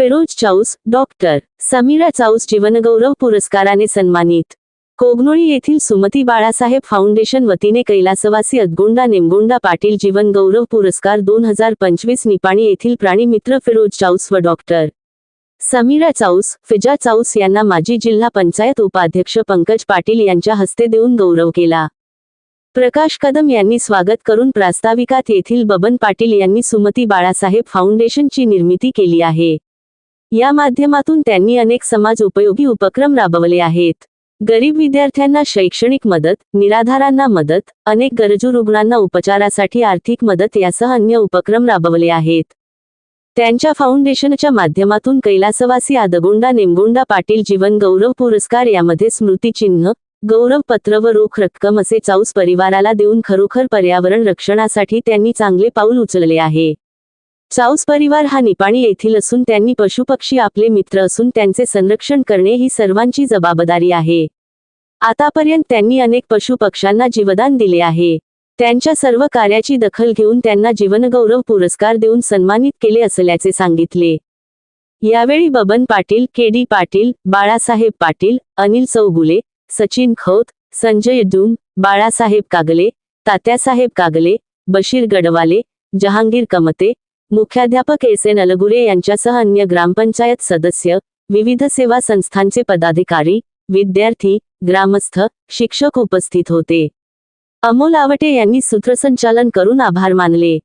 Firoz Chaus doctor Sameera Chaus जीवनगौरव पुरस्काराने सन्मानित. कोगनोळी येथील सुमती बाळासाहेब फाउंडेशन वतीने कैलासवासी अदगोंडा निमगोंडा पाटील जीवन गौरव पुरस्कार दोन हजार पंचवीस निपाणी येथील प्राणीमित्र फिरोज चाऊस व डॉक्टर समीरा चाऊस फिजा चाऊस यांना माजी जिल्हा पंचायत उपाध्यक्ष पंकज पाटील यांच्या हस्ते देऊन गौरव केला. प्रकाश कदम यांनी स्वागत करून प्रास्ताविकात येथील बबन पाटील यांनी सुमती बाळासाहेब फाउंडेशनची निर्मिती केली आहे. या माध्यमातून त्यांनी अनेक समाज उपयोगी उपक्रम राबवले आहेत. गरीब विद्यार्थ्यांना शैक्षणिक मदत निराधारांना मदत अनेक गरजू रुग्णांना उपचारासाठी आर्थिक मदत यासह अन्य उपक्रम राबवले आहेत. त्यांच्या फाउंडेशनच्या माध्यमातून कैलासवासी आदगोंडा नेमगोंडा पाटील जीवन गौरव पुरस्कार यामध्ये स्मृतिचिन्ह गौरव पत्र व रोख रक्कम असे चाऊस परिवाराला देऊन खरोखर पर्यावरण रक्षणासाठी त्यांनी चांगले पाऊल उचलले आहे. चाऊस परिवार हा निपाणी येथील असून त्यांनी पशुपक्षी आपले मित्र असून त्यांचे संरक्षण करणे ही सर्वांची जबाबदारी आहे. आतापर्यंत त्यांनी अनेक पशुपक्ष्यांना जीवदान दिले आहे. त्यांच्या सर्व कार्याची दखल घेऊन त्यांना जीवनगौरव पुरस्कार देऊन सन्मानित केले असल्याचे सांगितले. यावेळी बबन पाटील के डी पाटील बाळासाहेब पाटील अनिल चौगुले सचिन खोत संजय डूम बाळासाहेब कागले तात्यासाहेब कागले बशीर गडवाले जहांगीर कमते मुख्याध्यापक एस एन अलगुरे यांच्यासह अन्य ग्रामपंचायत सदस्य विविध सेवा संस्थांचे पदाधिकारी विद्यार्थी ग्रामस्थ शिक्षक उपस्थित होते. अमोल आवटे यांनी सूत्रसंचालन करून आभार मानले.